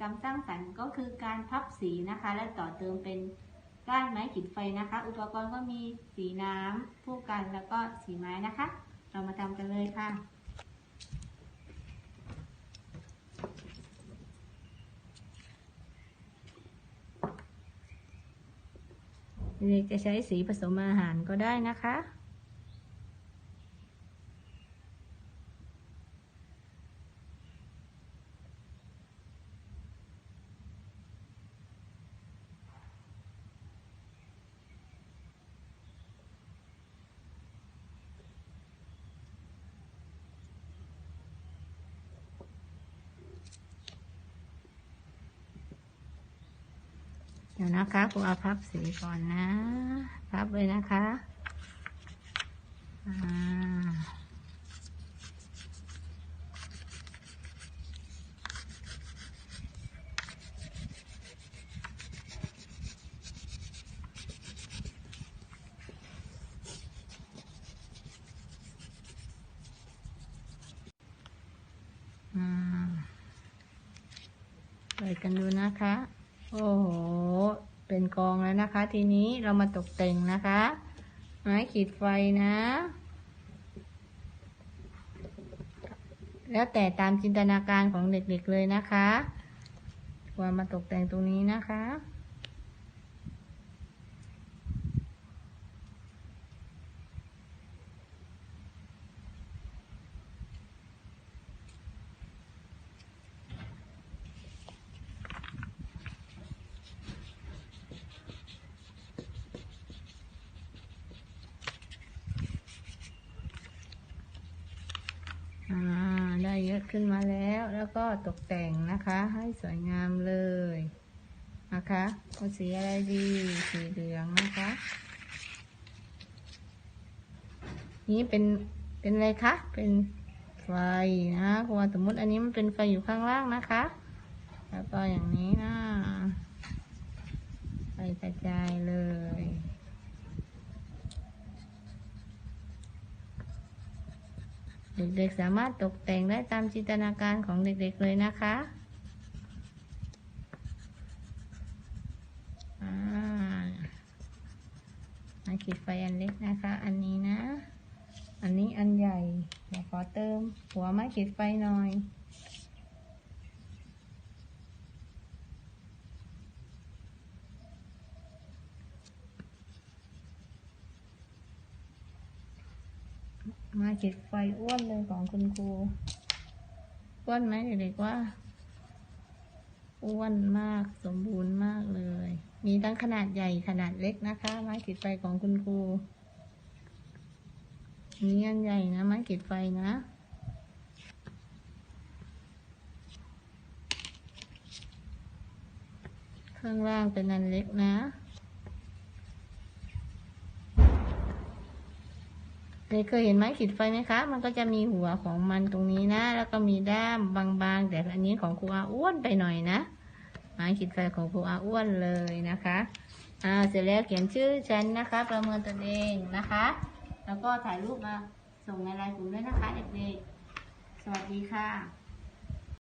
กรรมสร้างสรรค์ก็คือการพับสีนะคะ และต่อเติมเป็นก้านไม้ขีดไฟนะคะ อุปกรณ์ก็มีสีน้ำผู้กันแล้วก็สีไม้นะคะ เรามาทำกันเลยค่ะเด็กจะใช้สีผสมอาหารก็ได้นะคะ เดี๋ยวนะคะครูเอาพับสีก่อนนะ พับเลยนะคะอ่าอ่าเปิดกันดูนะคะ โอ้โห เป็นกองแล้วนะคะ ทีนี้เรามาตกแต่งนะคะ ไม้ขีดไฟนะ แล้วแต่ตามจินตนาการของเด็กๆเลยนะคะว่ามาตกแต่งตรงนี้นะคะ อ่า ไดขึ้นมาแล้ว แล้วก็ตกแต่งนะคะ ให้สวยงามเลยนะคะเอาสีอะไรดี สีเหลืองนะคะ นี่เป็น เป็นอะไรคะ เป็นไฟนะเพราะสมมติอันนี้มันเป็นไฟอยู่ข้างล่างนะคะ แล้วก็อย่างนี้นะ ไฟกระจายเลย เด็กๆสามารถตกแต่งได้ตามจินตนาการของเด็กๆเลยนะคะอ่าขีดไฟอันเล็กนะคะ อันนี้นะ อันนี้อันใหญ่เดี๋ยวขอเติม หัวไม้ขีดไฟหน่อย มาขีดไฟอ้วนเลยของคุณครูอ้วนไหมเด็กๆว่าอ้วนมากสมบูรณ์มากเลย มีทั้งขนาดใหญ่ขนาดเล็กนะคะ ไม้ขีดไฟของคุณครูนี่อันใหญ่นะไม้ขีดไฟนะข้างล่างเป็นอันเล็กนะ เด็กเคยเห็นไม้ขีดไฟไหมคะ มันก็จะมีหัวของมันตรงนี้นะ แล้วก็มีด้ามบางๆ แต่อันนี้ของครูอาอ้วนไปหน่อยนะ ไม้ขีดไฟของครูอาอ้วนเลยนะคะ อ่า เสร็จแล้วเขียนชื่อฉันนะคะ ประเมินตนเองนะคะ แล้วก็ถ่ายรูปมาส่งในไลน์กลุ่มด้วยนะคะเด็กๆ สวัสดีค่ะ